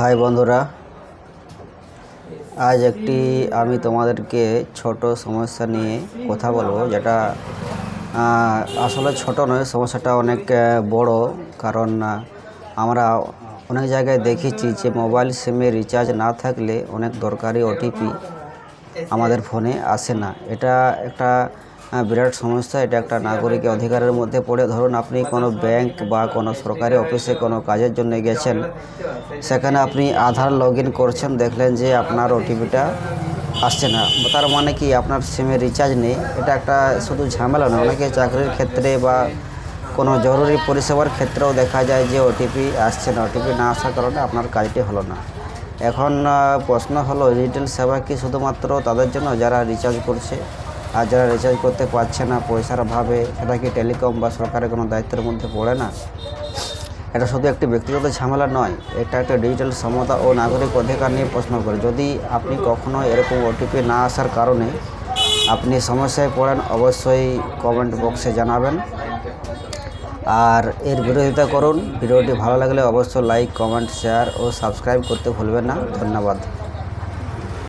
High বন্ধুরা, আজ একটি আমি তোমাদেরকে ছোট সমস্যা নিয়ে কথা বলব, যেটা আসলে ছোট নয়, সমস্যাটা অনেক বড়, কারণ আমরা অনেক জায়গায় দেখেছি যে মোবাইল সিমে রিচার্জ না থাকলে অনেক দরকারি ওটিপি আমাদের ফোনে আসে না। এটা একটা বিরাট সমস্যা। এটা একটা নাগরিকের অধিকারের মধ্যে পড়ে। ধরুন আপনি কোনো ব্যাংক বা কোনো সরকারি অফিসে কোনো কাজের জন্য গেছেন, সেখানে আপনি আধার লগ করছেন, দেখলেন যে আপনার ওটিপিটা আসছে না। তার মানে কি? আপনার সিমে রিচার্জ নেই। এটা একটা শুধু ঝামেলা নয়। অনেকে চাকরির ক্ষেত্রে বা কোনো জরুরি পরিষেবার ক্ষেত্রেও দেখা যায় যে ওটিপি আসছে না। ওটিপি না আসার কারণে আপনার কাজটি হলো না। এখন প্রশ্ন হলো ডিজিটাল সেবা কি শুধুমাত্র তাদের জন্য যারা রিচার্জ করছে? আর যারা রিচার্জ করতে পারছে না, পয়সার অভাবে সেটা কি টেলিকম বা সরকারের কোনো দায়িত্বের মধ্যে পড়ে না? এটা শুধু একটি ব্যক্তিগত ঝামেলা নয়, এটা একটা ডিজিটাল সমতা ও নাগরিক অধিকার নিয়ে প্রশ্ন করে। যদি আপনি কখনো এরকম ওটিপি না আসার কারণে আপনি সমস্যায় পড়েন, অবশ্যই কমেন্ট বক্সে জানাবেন। আর এর বিরোধিতা করুন। ভিডিওটি ভালো লাগলে অবশ্যই লাইক কমেন্ট শেয়ার ও সাবস্ক্রাইব করতে ভুলবেন না। ধন্যবাদ।